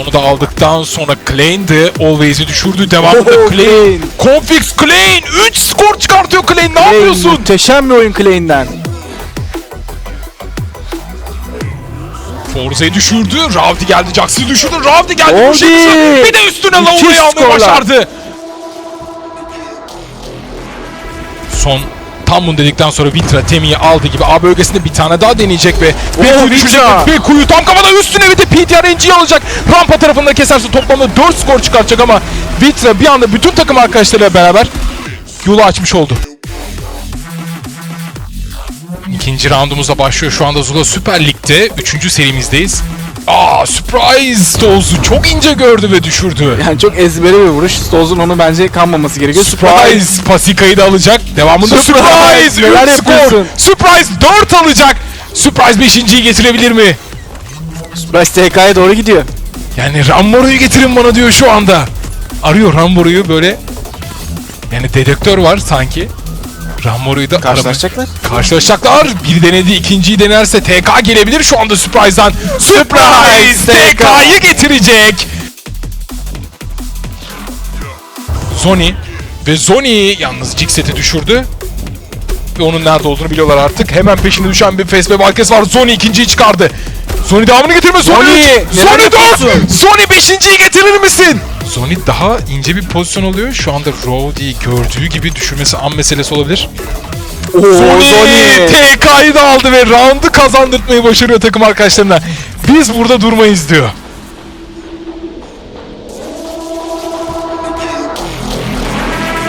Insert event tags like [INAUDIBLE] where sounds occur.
Onu da aldıktan sonra Klein de Always'i düşürdü. Devamında [LAUGHS] Klein. Confix Klein 3 skor çıkartıyor Klein. Ne Klein, yapıyorsun? Muhteşem bir oyun Klein'den. Forza'yı düşürdü. Ravdi geldi. Jax'ı düşürdü. Ravdi geldi. Jax'ı. Bir de üstüne Laura'yı almayı başardı. Son tam bunu dedikten sonra Vitra Temi'yi aldı gibi A bölgesinde bir tane daha deneyecek ve bir Oo, kuyu düşürecek ve bir kuyu tam kafada üstüne bir de PTRNG'yi alacak. Rampa tarafında keserse toplamda 4 skor çıkartacak ama Vitra bir anda bütün takım arkadaşlarıyla beraber yolu açmış oldu. İkinci roundumuzda başlıyor şu anda Zula Süper Lig'de. Üçüncü serimizdeyiz. Aa surprise Doz'u çok ince gördü ve düşürdü. Yani çok ezbere bir vuruş. Stoz'un onu bence kanmaması gerekiyor. Surprise Pasika'yı da alacak. Devamında Surprise! surprise. Neler yapıyorsun? Surprise 4 alacak. Surprise 5.yi getirebilir mi? Surprise TK'ya doğru gidiyor. Yani Ramboru'yu getirin bana diyor şu anda. Arıyor Ramboru'yu böyle. Yani dedektör var sanki. Ramboru'yu da Karşılaşacaklar. aramaya- Karşılaşacaklar. Bir denedi, ikinciyi denerse TK gelebilir şu anda Surprise'dan. Surprise TK'yı getirecek. Zoni ve Zoni yalnız Jigset'i düşürdü. Ve onun nerede olduğunu biliyorlar artık. Hemen peşinde düşen bir Face ve Valkes var. Zoni ikinciyi çıkardı. Zoni devamını getirme. Neler Zoni yapıyorsun? 4. Zoni beşinciyi getirir misin? Zoni daha ince bir pozisyon alıyor. Şu anda Rowdy'yi gördüğü gibi düşürmesi an meselesi olabilir. Oo, Zoni Zoni. TK'yı da aldı ve roundu kazandırtmayı başarıyor takım arkadaşlarına. Biz burada durmayız diyor.